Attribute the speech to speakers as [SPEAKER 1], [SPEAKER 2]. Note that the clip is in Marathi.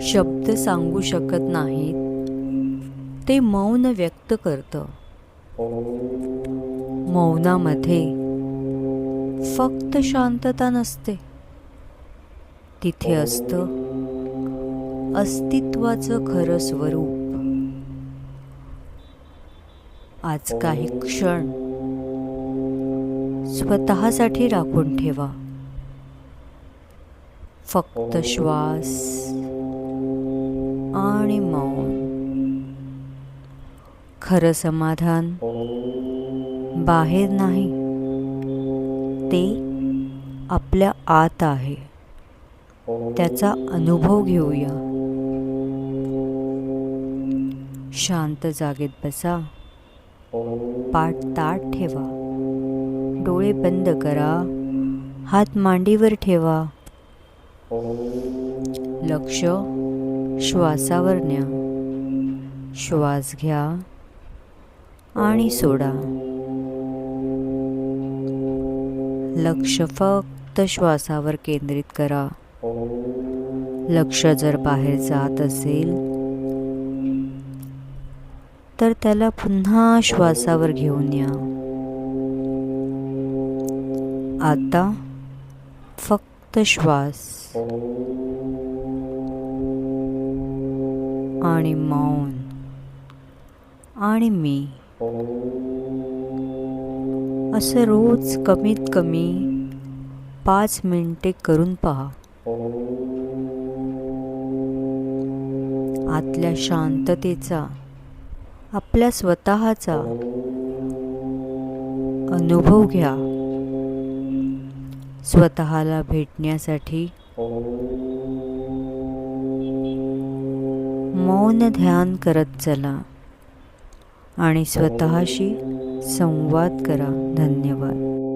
[SPEAKER 1] शब्द सांगू शकत नाहीत. ते मौन व्यक्त करतं. मौनामध्ये फक्त शांतता नसते. तिथे असतं अस्तित्वाचं खरं स्वरूप. आज काही क्षण स्वतःसाठी राखून ठेवा. फक्त श्वास आणि मौन. खरं समाधान बाहेर नाही. ते आपल्या आत आहे. त्याचा अनुभव घेऊया. शांत जागेत बसा. पाठ ताट ठेवा. डोळे बंद करा. हात मांडीवर ठेवा. लक्ष श्वासावर न्या श्वास घ्या आणि सोडा. लक्ष फक्त श्वासावर केंद्रित करा. लक्ष जर बाहेर जात असेल तर त्याला पुन्हा श्वासावर घेऊन या. आता फक्त श्वास आणि मौन आणि मी. असं रोज कमीत कमी पाच मिनिटे करून पहा. आतल्या शांततेचा आपल्या स्वतःचा अनुभव घ्या. स्वतःला भेटण्यासाठी. मौन ध्यान करत चला आणि स्वतःशी संवाद करा. धन्यवाद.